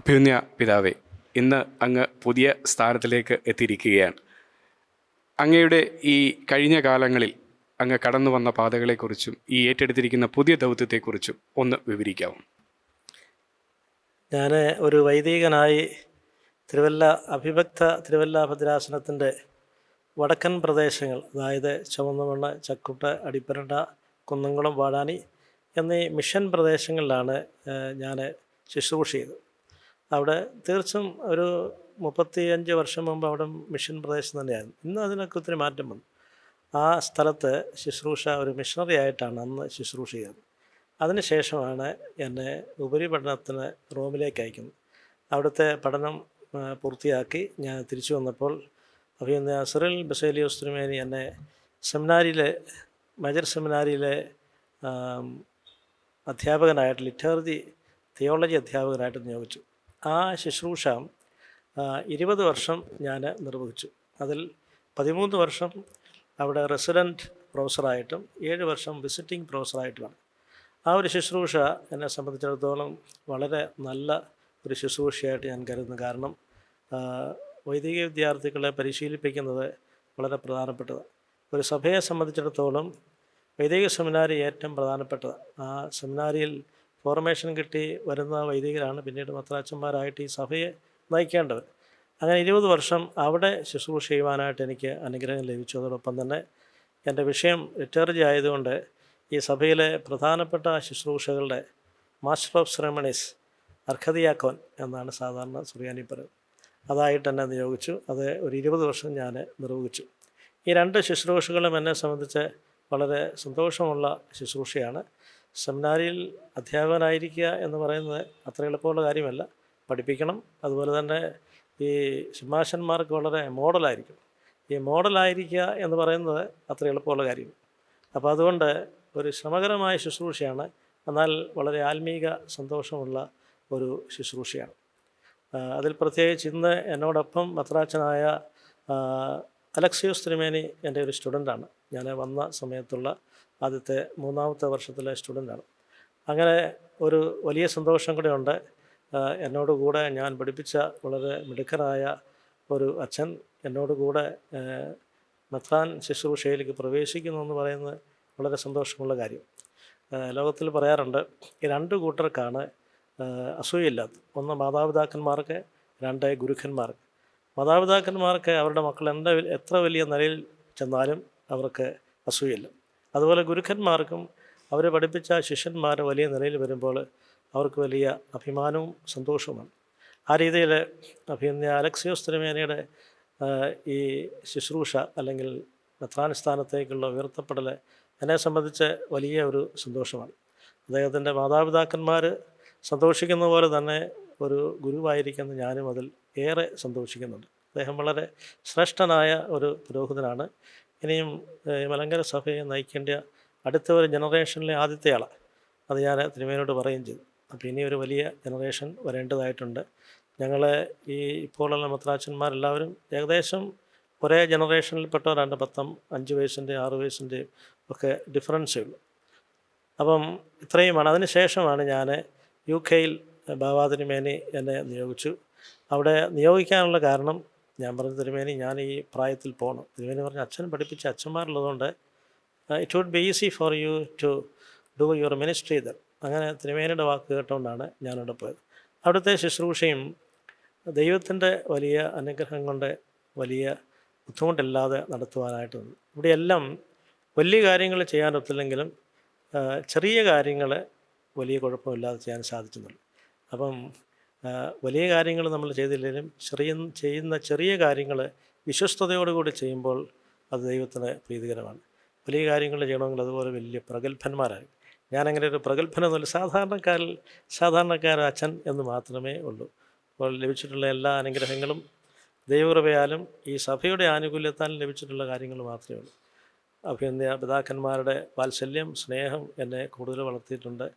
അഭ്യുന്യ പിതാവേ ഇന്ന് അങ്ങ് പുതിയ സ്ഥാനത്തിലേക്ക് എത്തിയിരിക്കുകയാണ്. അങ്ങയുടെ ഈ കഴിഞ്ഞ കാലങ്ങളിൽ അങ്ങ് കടന്നു വന്ന പാതകളെക്കുറിച്ചും ഈ ഏറ്റെടുത്തിരിക്കുന്ന പുതിയ ദൗത്യത്തെക്കുറിച്ചും ഒന്ന് വിവരിക്കാവും. ഞാൻ ഒരു വൈദികനായി തിരുവല്ല അഭിഭക്ത തിരുവല്ല ഭദ്രാസനത്തിന്റെ വടക്കൻ പ്രദേശങ്ങൾ അതായത് ചുവന്നമണ്ണ് ചക്കുട്ട അടിപ്പരണ്ട കുന്നംകുളം വാടാനി എന്നീ മിഷൻ പ്രദേശങ്ങളിലാണ് ഞാൻ ശുശ്രൂഷ ചെയ്തത്. അവിടെ തീർച്ചയായും ഒരു മുപ്പത്തിയഞ്ച് വർഷം മുമ്പ് അവിടെ മിഷൻ പ്രദേശം തന്നെയായിരുന്നു. ഇന്ന് അതിനൊക്കെ ഒത്തിരി മാറ്റം വന്നു. ആ സ്ഥലത്ത് ശുശ്രൂഷ ഒരു മിഷണറി ആയിട്ടാണ് അന്ന് ശുശ്രൂഷ ചെയ്തത്. അതിനുശേഷമാണ് എന്നെ ഉപരിപഠനത്തിന് റോമിലേക്ക് അയക്കുന്നത്. അവിടുത്തെ പഠനം പൂർത്തിയാക്കി ഞാൻ തിരിച്ചു വന്നപ്പോൾ അഭിനന്ദ സിറിൽ ബസേലിയോസ് തിരുമേനി എന്നെ സെമിനാരിയിലെ മേജർ സെമിനാരിയിലെ അധ്യാപകനായിട്ട് ലിറ്റർജി തിയോളജി അധ്യാപകനായിട്ട് നിയോഗിച്ചു. ആ ശുശ്രൂഷ ഇരുപത് വർഷം ഞാൻ നിർവഹിച്ചു. അതിൽ പതിമൂന്ന് വർഷം അവിടെ റെസിഡന്റ് പ്രൊഫസറായിട്ടും ഏഴ് വർഷം വിസിറ്റിംഗ് പ്രൊഫസറായിട്ടുമാണ്. ആ ഒരു ശുശ്രൂഷ എന്നെ സംബന്ധിച്ചിടത്തോളം വളരെ നല്ല ഒരു ശുശ്രൂഷയായിട്ട് ഞാൻ കരുതുന്നു. കാരണം വൈദിക വിദ്യാർത്ഥികളെ പരിശീലിപ്പിക്കുന്നത് വളരെ പ്രധാനപ്പെട്ടത് ഒരു സഭയെ സംബന്ധിച്ചിടത്തോളം വൈദിക സെമിനാരി ഏറ്റവും പ്രധാനപ്പെട്ടത് ആ സെമിനാരിയിൽ ഫോർമേഷൻ കിട്ടി വരുന്ന വൈദികരാണ്. പിന്നീട് മത്രാച്ചന്മാരായിട്ട് ഈ സഭയെ നയിക്കേണ്ടത്. അങ്ങനെ ഇരുപത് വർഷം അവിടെ ശുശ്രൂഷ ചെയ്യുവാനായിട്ട് എനിക്ക് അനുഗ്രഹം ലഭിച്ചു. അതോടൊപ്പം തന്നെ എന്റെ വിഷയം ലിറ്റർജി ആയതുകൊണ്ട് ഈ സഭയിലെ പ്രധാനപ്പെട്ട ശുശ്രൂഷകളുടെ മാസ്റ്റർ ഓഫ് സെറമണീസ് അർഹതയാക്കോൻ എന്നാണ് സാധാരണ സുറിയാനി പറയുന്നത്. അതായിട്ട് എന്നെ നിയോഗിച്ചു. അത് ഒരു ഇരുപത് വർഷം ഞാൻ നിർവഹിച്ചു. ഈ രണ്ട് ശുശ്രൂഷകളും എന്നെ സംബന്ധിച്ച് വളരെ സന്തോഷമുള്ള ശുശ്രൂഷയാണ്. സെമിനാരിയിൽ അധ്യാപകനായിരിക്കുക എന്ന് പറയുന്നത് അത്ര എളുപ്പമുള്ള കാര്യമല്ല. പഠിപ്പിക്കണം. അതുപോലെ തന്നെ ഈ സിംഹാശന്മാർക്ക് വളരെ മോഡലായിരിക്കണം ഈ മോഡലായിരിക്കുക എന്ന് പറയുന്നത് അത്ര എളുപ്പമുള്ള കാര്യം. അപ്പോൾ അതുകൊണ്ട് ഒരു ശ്രമകരമായ ശുശ്രൂഷയാണ്. എന്നാൽ വളരെ ആത്മീക സന്തോഷമുള്ള ഒരു ശുശ്രൂഷയാണ്. അതിൽ പ്രത്യേകിച്ച് ഇന്ന് എന്നോടൊപ്പം മത്രാച്ചനായ അലക്സിയോസ് തിരുമേനി എന്റെ ഒരു സ്റ്റുഡന്റാണ്. ഞാൻ വന്ന സമയത്തുള്ള ആദ്യത്തെ മൂന്നാമത്തെ വർഷത്തിലെ സ്റ്റുഡന്റാണ്. അങ്ങനെ ഒരു വലിയ സന്തോഷം കൂടെ ഉണ്ട്. ആ, എന്നോട് കൂടെ ഞാൻ പഠിപ്പിച്ച വളരെ മിടുക്കനായ ഒരു അച്ഛൻ എന്നോട് കൂടെ ആ, മെത്രാൻ ശുശ്രൂഷയിലേക്ക് പ്രവേശിക്കുന്നു എന്ന് പറയുന്നത് വളരെ സന്തോഷമുള്ള കാര്യം. ലോകത്തിൽ പറയാറുണ്ട് ഈ രണ്ട് കൂട്ടർക്കാണ് ആ, ഒന്ന് മാതാപിതാക്കന്മാർക്ക് രണ്ട് ഗുരുക്കന്മാർക്ക്. മാതാപിതാക്കന്മാർക്ക് അവരുടെ മക്കൾ എന്താ എത്ര വലിയ നിലയിൽ ചെന്നാലും അവർക്ക് അസൂയില്ല അതുപോലെ ഗുരുക്കന്മാർക്കും അവരെ പഠിപ്പിച്ച ശിഷ്യന്മാർ വലിയ നിലയിൽ വരുമ്പോൾ അവർക്ക് വലിയ അഭിമാനവും സന്തോഷവുമാണ്. ആ രീതിയിൽ അഭിനന്ദ അലക്സിയോസ് തിരുമേനയുടെ ഈ ശുശ്രൂഷ അല്ലെങ്കിൽ മെത്രാൻ ഉയർത്തപ്പെടൽ എന്നെ സംബന്ധിച്ച് വലിയ ഒരു സന്തോഷമാണ്. അദ്ദേഹത്തിന്റെ മാതാപിതാക്കന്മാർ സന്തോഷിക്കുന്ന പോലെ തന്നെ ഒരു ഗുരുവായിരിക്കുന്ന ഞാനും അതിൽ ഏറെ സന്തോഷിക്കുന്നുണ്ട്. അദ്ദേഹം വളരെ ശ്രേഷ്ഠനായ ഒരു പുരോഹിതനാണ്. ഇനിയും മലങ്കര സഭയെ നയിക്കേണ്ട അടുത്ത ഒരു ജനറേഷനിലെ ആദ്യത്തെ ആളാണ് അത് ഞാൻ തിരുമേനോട് പറയുകയും ചെയ്തു. അപ്പോൾ ഇനി ഒരു വലിയ ജനറേഷൻ വരേണ്ടതായിട്ടുണ്ട്. ഞങ്ങൾ ഈ ഇപ്പോഴുള്ള മത്രാച്ചന്മാരെല്ലാവരും ഏകദേശം ഒരേ ജനറേഷനിൽപ്പെട്ടവരാണ്. പത്തം അഞ്ച് വയസ്സിന്റെ ആറ് വയസ്സിന്റെയും ഒക്കെ ഡിഫറൻസേ ഉള്ളൂ. അപ്പം ഇത്രയുമാണ്. അതിന് ശേഷമാണ് ഞാൻ യു കെയിൽ ബാബാ തിരുമേനി എന്നെ നിയോഗിച്ചു. അവിടെ നിയോഗിക്കാനുള്ള കാരണം ഞാൻ പറഞ്ഞു തിരുമേനി ഞാൻ ഈ പ്രായത്തിൽ പോകണം തിരുമേനി പറഞ്ഞു അച്ഛൻ പഠിപ്പിച്ച അച്ഛന്മാരുള്ളതുകൊണ്ട് it would be easy for you to do your ministry there അങ്ങനെ തിരുമേനിയുടെ വാക്ക് കേട്ടുകൊണ്ടാണ് ഞാനവിടെ പോയത്. അവിടുത്തെ ശുശ്രൂഷയും ദൈവത്തിന്റെ വലിയ അനുഗ്രഹം കൊണ്ട് വലിയ ബുദ്ധിമുട്ടില്ലാതെ നടത്തുവാനായിട്ട് നിന്നു. ഇവിടെയെല്ലാം വലിയ കാര്യങ്ങൾ ചെയ്യാനൊത്തില്ലെങ്കിലും ചെറിയ കാര്യങ്ങൾ വലിയ കുഴപ്പമില്ലാതെ ചെയ്യാൻ സാധിക്കുന്നുള്ളൂ അപ്പം വലിയ കാര്യങ്ങൾ നമ്മൾ ചെയ്തില്ലെങ്കിലും ചെറിയ ചെയ്യുന്ന ചെറിയ കാര്യങ്ങൾ വിശ്വസ്തയോടുകൂടി ചെയ്യുമ്പോൾ അത് ദൈവത്തിന് പ്രീതികരമാണ്. വലിയ കാര്യങ്ങൾ ചെയ്യണമെങ്കിൽ അതുപോലെ വലിയ പ്രഗത്ഭന്മാരായി. ഞാനങ്ങനെ ഒരു പ്രഗത്ഭനൊന്നുമില്ല. സാധാരണക്കാരിൽ സാധാരണക്കാരൻ അച്ഛൻ എന്ന് മാത്രമേ ഉള്ളൂ. അപ്പോൾ ലഭിച്ചിട്ടുള്ള എല്ലാ അനുഗ്രഹങ്ങളും ദൈവകൃപയാലും ഈ സഭയുടെ ആനുകൂല്യത്താലും ലഭിച്ചിട്ടുള്ള കാര്യങ്ങൾ മാത്രമേ ഉള്ളൂ. അഭിനന്ദ പിതാക്കന്മാരുടെ വാത്സല്യം സ്നേഹം എന്നെ കൂടുതൽ വളർത്തിയിട്ടുണ്ട്.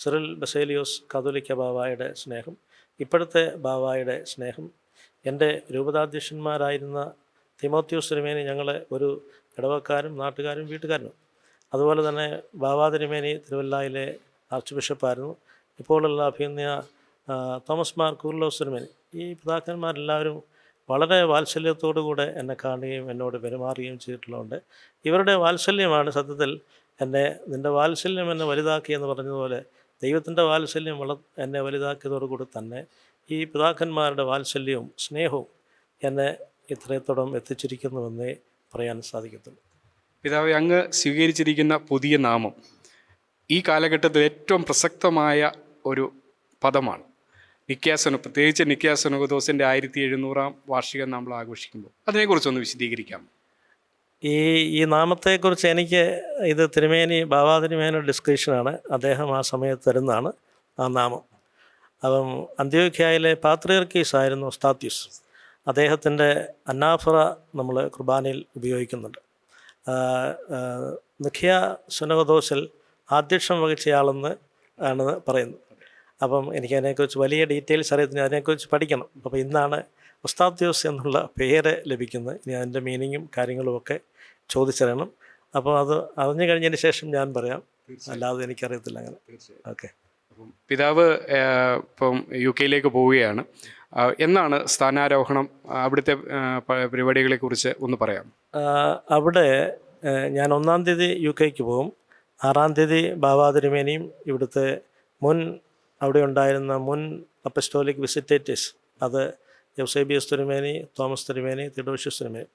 സിറിൽ ബസേലിയോസ് കാതോലിക്ക ബാവായുടെ സ്നേഹം ഇപ്പോഴത്തെ ബാവായുടെ സ്നേഹം. എന്റെ രൂപതാധ്യക്ഷന്മാരായിരുന്ന തിമോത്യോസ് തിരുമേനി ഞങ്ങളെ ഒരു ഇടവക്കാരും നാട്ടുകാരും വീട്ടുകാരനും. അതുപോലെ തന്നെ ബാവാ തിരുമേനി തിരുവല്ലായിലെ ആർച്ച് ബിഷപ്പായിരുന്നു ഇപ്പോഴുള്ള അഭിനയ തോമസ് മാർ കൂർലോസ് തിരുമേനി. ഈ പിതാക്കന്മാരെല്ലാവരും വളരെ വാത്സല്യത്തോടു കൂടെ എന്നെ കാണുകയും എന്നോട് പെരുമാറുകയും ചെയ്തിട്ടുള്ളതുകൊണ്ട് ഇവരുടെ വാത്സല്യമാണ് സത്യത്തിൽ എന്നെ നിന്റെ വാത്സല്യം എന്നെ വലുതാക്കി എന്ന് പറഞ്ഞതുപോലെ ദൈവത്തിന്റെ വാത്സല്യം വള എന്നെ വലുതാക്കിയതോടുകൂടി തന്നെ ഈ പിതാക്കന്മാരുടെ വാത്സല്യവും സ്നേഹവും എന്നെ ഇത്രയത്തോളം എത്തിച്ചിരിക്കുന്നുവെന്നേ പറയാൻ സാധിക്കത്തുള്ളൂ. പിതാവെ അങ്ങ് സ്വീകരിച്ചിരിക്കുന്ന പുതിയ നാമം ഈ കാലഘട്ടത്തിൽ ഏറ്റവും പ്രസക്തമായ ഒരു പദമാണ്. നിക്യാസന പ്രത്യേകിച്ച് നിക്യാസനോദോസിന്റെ ആയിരത്തി എഴുന്നൂറാം വാർഷികം നമ്മൾ ആഘോഷിക്കുമ്പോൾ അതിനെക്കുറിച്ചൊന്ന് വിശദീകരിക്കാം. ഈ ഈ നാമത്തെക്കുറിച്ച് എനിക്ക് ഇത് തിരുമേനി ബാബാ തിരുമേനിയുടെ ഡിസ്ക്രിപ്ഷനാണ്. അദ്ദേഹം ആ സമയത്ത് തരുന്നതാണ് ആ നാമം. അപ്പം അന്ത്യോഖ്യയിലെ പാത്രിയർക്കീസ് ആയിരുന്നു സ്താത്യുസ്. അദ്ദേഹത്തിന്റെ അന്നാഫറ നമ്മൾ കുർബാനയിൽ ഉപയോഗിക്കുന്നുണ്ട്. നിഖ്യ സുനകദോസിൽ ആധ്യക്ഷം വഹിച്ചയാളെന്ന് ആണ് പറയുന്നത്. അപ്പം എനിക്ക് അതിനെക്കുറിച്ച് വലിയ ഡീറ്റെയിൽസ് അറിയത്തിന് അതിനെക്കുറിച്ച് പഠിക്കണം. അപ്പോൾ ഇന്നാണ് ഉസ്താദ്യോസ് എന്നുള്ള പേര് ലഭിക്കുന്നത്. ഇനി അതിന്റെ മീനിങ്ങും കാര്യങ്ങളും ഒക്കെ ചോദിച്ചറിയണം. അപ്പോൾ അത് അറിഞ്ഞു കഴിഞ്ഞതിന് ശേഷം ഞാൻ പറയാം. അല്ലാതെ എനിക്കറിയത്തില്ല അങ്ങനെ. ഓക്കെ. പിതാവ് ഇപ്പം യു കെയിലേക്ക് പോവുകയാണ്. എന്നാണ് സ്ഥാനാരോഹണം അവിടുത്തെ പരിപാടികളെ കുറിച്ച് പരിപാടികളെക്കുറിച്ച് ഒന്ന് പറയാം അവിടെ ഞാൻ ഒന്നാം തീയതി യു കെക്ക് പോകും. ആറാം തീയതി ബാബാ തിരുമേനിയും ഇവിടുത്തെ മുൻ അവിടെ ഉണ്ടായിരുന്ന മുൻ അപ്പസ്റ്റോലിക് വിസിറ്റേറ്റേഴ്സ് അത് യൗസേബിയസ് തിരുമേനി തോമസ് തിരുമേനി തിഡോഷ്യസ് തിരുമേനി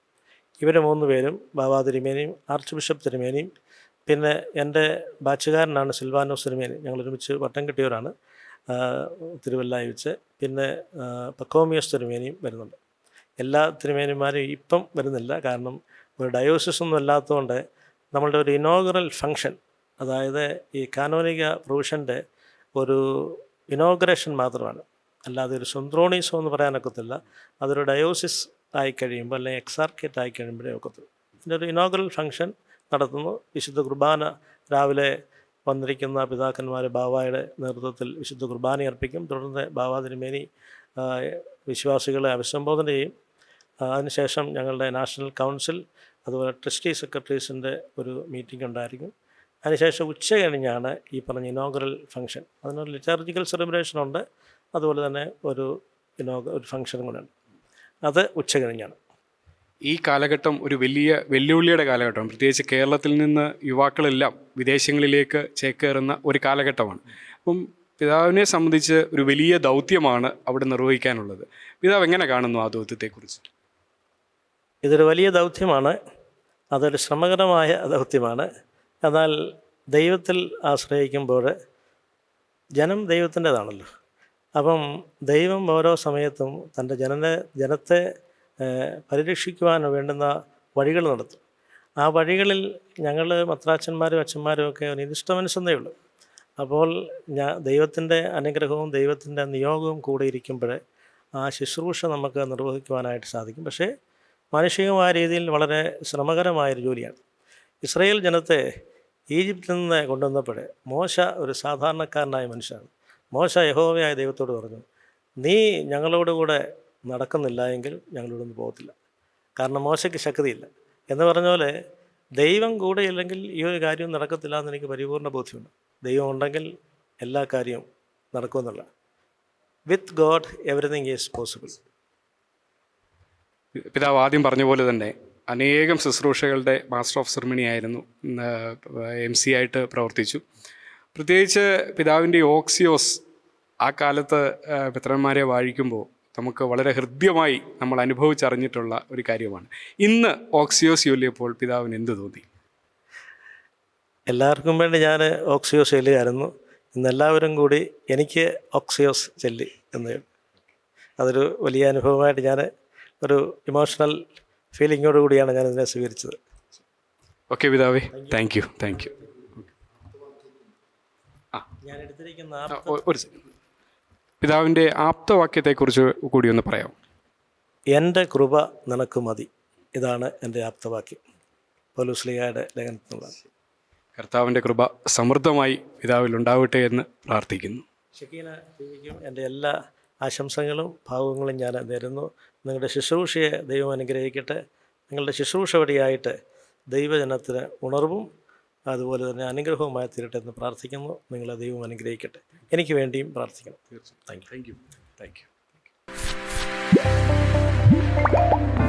ഇവർ മൂന്ന് പേരും ബാബാ തിരുമേനിയും ആർച്ച് ബിഷപ്പ് തിരുമേനിയും. പിന്നെ എന്റെ ബാച്ചുകാരനാണ് സിൽവാനോസ് തിരുമേനി. ഞങ്ങൾ ഒരുമിച്ച് വട്ടം കിട്ടിയവരാണ്. തിരുവല്ലായി വെച്ച്. പിന്നെ പക്കോമിയോസ് തിരുമേനിയും വരുന്നുണ്ട്. എല്ലാ തിരുമേനിമാരും ഇപ്പം വരുന്നില്ല. കാരണം ഒരു ഡയോസിസ് ഒന്നും അല്ലാത്തതുകൊണ്ട് നമ്മളുടെ ഒരു ഇനോഗ്രൽ ഫങ്ഷൻ അതായത് ഈ കാനോനിക പ്രൊവിഷന്റെ ഒരു ഇനോഗ്രേഷൻ മാത്രമാണ്. അല്ലാതെ ഒരു സുന്ദ്രോണീസം എന്ന് പറയാനൊക്കത്തില്ല. അതൊരു ഡയോസിസ് ആയി കഴിയുമ്പോൾ അല്ലെങ്കിൽ എക്സാർക്കേറ്റ് ആയി കഴിയുമ്പോഴേ ഒക്കത്തുള്ളൂ. ഇതിന്റെ ഒരു ഇനോഗ്രൽ ഫംഗ്ഷൻ നടത്തുന്നു. വിശുദ്ധ കുർബാന രാവിലെ വന്നിരിക്കുന്ന പിതാക്കന്മാരെ ബാവായുടെ നേതൃത്വത്തിൽ വിശുദ്ധ കുർബാന അർപ്പിക്കും. തുടർന്ന് ബാവാ തിരുമേനി വിശ്വാസികളെ അഭിസംബോധന ചെയ്യും. അതിനുശേഷം ഞങ്ങളുടെ നാഷണൽ കൗൺസിൽ അതുപോലെ ട്രസ്റ്റി സെക്രട്ടറീസിന്റെ ഒരു മീറ്റിംഗ് ഉണ്ടായിരിക്കും. അതിനുശേഷം ഉച്ച കഴിഞ്ഞാണ് ഈ പറഞ്ഞ ഇനോഗ്രൽ ഫംഗ്ഷൻ അതിനൊരു ലിറ്റാർജിക്കൽ സെലിബ്രേഷൻ ഉണ്ട്. അതുപോലെ തന്നെ ഒരു ഇനോഗ ഒരു ഫംഗ്ഷനും കൂടെ ഉണ്ട്. അത് ഉച്ച കഴിഞ്ഞാണ് ഈ കാലഘട്ടം ഒരു വലിയ വെല്ലുവിളിയുടെ കാലഘട്ടം പ്രത്യേകിച്ച് കേരളത്തിൽ നിന്ന് യുവാക്കളെല്ലാം വിദേശങ്ങളിലേക്ക് ചേക്കേറുന്ന ഒരു കാലഘട്ടമാണ്. അപ്പം പിതാവിനെ സംബന്ധിച്ച് ഒരു വലിയ ദൗത്യമാണ് അവിടെ നിർവഹിക്കാനുള്ളത്. പിതാവ് എങ്ങനെ കാണുന്നു ആ ദൗത്യത്തെക്കുറിച്ച്? ഇതൊരു വലിയ ദൗത്യമാണ്. അതൊരു ശ്രമകരമായ ദൗത്യമാണ്. എന്നാൽ ദൈവത്തിൽ ആശ്രയിക്കുമ്പോൾ ജനം ദൈവത്തിന്റെതാണല്ലോ. അപ്പം ദൈവം ഓരോ സമയത്തും തന്റെ ജനനെ ജനത്തെ പരിരക്ഷിക്കുവാൻ വേണ്ടുന്ന വഴികൾ നടത്തും. ആ വഴികളിൽ ഞങ്ങൾ മത്രാച്ചന്മാരും അച്ഛന്മാരും ഒക്കെ നിരിഷ്ടമനുസന്നേ ഉള്ളൂ. അപ്പോൾ ഞാൻ ദൈവത്തിന്റെ അനുഗ്രഹവും ദൈവത്തിന്റെ നിയോഗവും കൂടെ ഇരിക്കുമ്പോൾ ആ ശുശ്രൂഷ നമുക്ക് നിർവഹിക്കുവാനായിട്ട് സാധിക്കും. പക്ഷേ മാനുഷികമായ രീതിയിൽ വളരെ ശ്രമകരമായൊരു ജോലിയാണ്. ഇസ്രയേൽ ജനത്തെ ഈജിപ്തിൽ നിന്ന് കൊണ്ടുവന്നപ്പോൾ മോശ ഒരു സാധാരണക്കാരനായ മനുഷ്യനാണ്. മോശ യഹോവയായ ദൈവത്തോട് പറഞ്ഞു നീ ഞങ്ങളോടുകൂടെ നടക്കുന്നില്ല എങ്കിൽ ഞങ്ങളോടൊന്ന് പോകത്തില്ല. കാരണം മോശയ്ക്ക് ശക്തിയില്ല. എന്ന് പറഞ്ഞ പോലെ ദൈവം കൂടെ ഇല്ലെങ്കിൽ ഈ ഒരു കാര്യവും നടക്കത്തില്ല എന്ന് എനിക്ക് പരിപൂർണ ബോധ്യമുണ്ട്. ദൈവം ഉണ്ടെങ്കിൽ എല്ലാ കാര്യവും നടക്കുമെന്നുള്ള with God everything is possible പിതാവ് ആദ്യം പറഞ്ഞ പോലെ തന്നെ അനേകം ശുശ്രൂഷകളുടെ മാസ്റ്റർ ഓഫ് സെറിമണി ആയിരുന്നു എം സി ആയിട്ട് പ്രവർത്തിച്ചു. പ്രത്യേകിച്ച് പിതാവിന്റെ ഓക്സിയോസ് ആ കാലത്ത് പിത്രന്മാരെ വാഴിക്കുമ്പോൾ നമുക്ക് വളരെ ഹൃദ്യമായി നമ്മൾ അനുഭവിച്ചറിഞ്ഞിട്ടുള്ള ഒരു കാര്യമാണ്. ഇന്ന് ഓക്സിയോസ് ചൊല്ലിയപ്പോൾ പിതാവിന് എന്ത് തോന്നി? എല്ലാവർക്കും വേണ്ടി ഞാൻ ഓക്സിയോസ് ചൊല്ലിയായിരുന്നു ഇന്ന് എല്ലാവരും കൂടി എനിക്ക് ഓക്സിയോസ് ചൊല്ലി എന്ന് അതൊരു വലിയ അനുഭവമായിട്ട് ഞാൻ ഒരു ഇമോഷണൽ ഫീലിങ്ങോട് കൂടിയാണ് ഞാൻ ഇതിനെ സ്വീകരിച്ചത്. ഓക്കെ പിതാവേ. താങ്ക് യു താങ്ക് യു ഞാൻ എടുത്തിരിക്കുന്ന ഒരു സെക്കൻഡ് പിതാവിന്റെ ആപ്തവാക്യത്തെക്കുറിച്ച് കൂടി ഒന്ന് പറയാം. എന്റെ കൃപ നിനക്ക് മതി. ഇതാണ് എന്റെ ആപ്തവാക്യം. പൗലുസ്ലിയായുടെ ലേഖനത്തിനുള്ള കർത്താവിന്റെ കൃപ സമൃദ്ധമായി പിതാവിൽ ഉണ്ടാവട്ടെ എന്ന് പ്രാർത്ഥിക്കുന്നു. ഷക്കീന ടിവിക്കും എന്റെ എല്ലാ ആശംസകളും ഭാവങ്ങളും ഞാൻ നേരുന്നു. നിങ്ങളുടെ ശുശ്രൂഷയെ ദൈവം അനുഗ്രഹിക്കട്ടെ. നിങ്ങളുടെ ശുശ്രൂഷ വഴിയായിട്ട് ദൈവജനത്തിന് ഉണർവും അതുപോലെ തന്നെ അനുഗ്രഹവുമായി തീരട്ടെ എന്ന് പ്രാർത്ഥിക്കുന്നു. നിങ്ങളെ ദൈവം അനുഗ്രഹിക്കട്ടെ. എനിക്ക് വേണ്ടിയും പ്രാർത്ഥിക്കണം. തീർച്ചയായും. Thank you. Thank you thank you